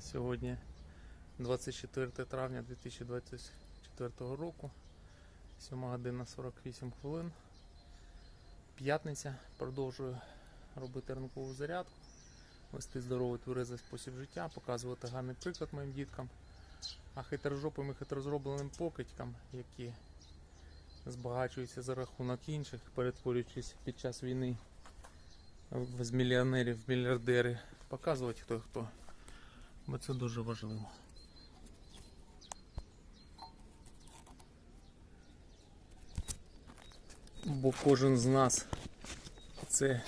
Сьогодні 24 травня 2024 року, 7 година 48 хвилин. П'ятниця. Продовжую робити ранкову зарядку, вести здоровий тверезий спосіб життя, показувати гарний приклад моїм діткам. А хитрожопим і хитрозробленим покидькам, які збагачуються за рахунок інших, перетворюючись під час війни з мільйонерів мільярдери, показувати хто хто. Бо це дуже важливо. Бо кожен з нас це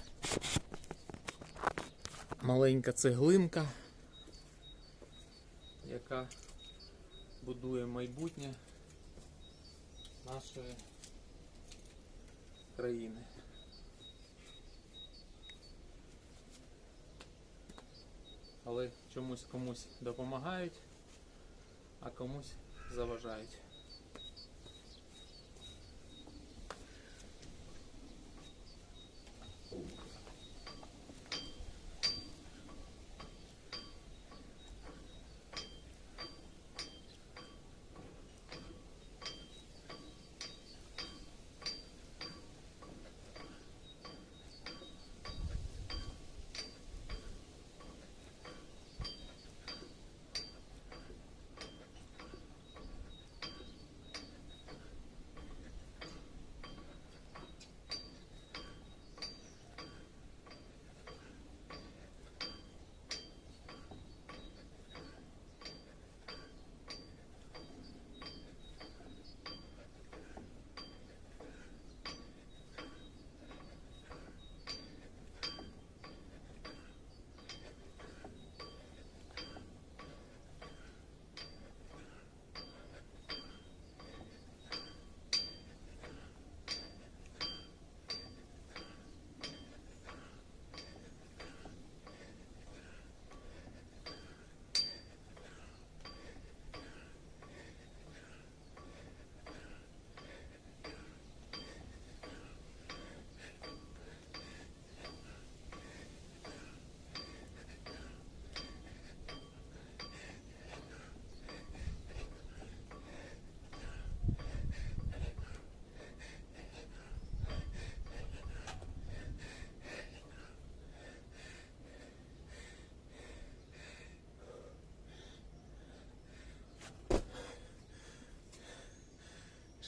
маленька цеглинка, яка будує майбутнє нашої країни. Але чомусь комусь допомагають, а комусь заважають.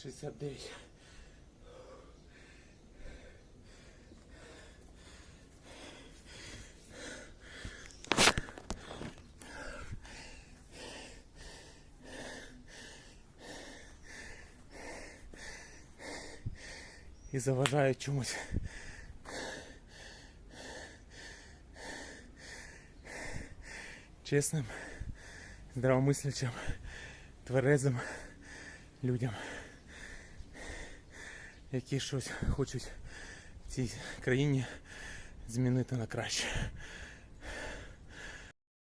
Шістдесят дев'ять. І заважають чомусь. Чесним, здравомислячим, тверезим людям, які щось хочуть в цій країні змінити на краще.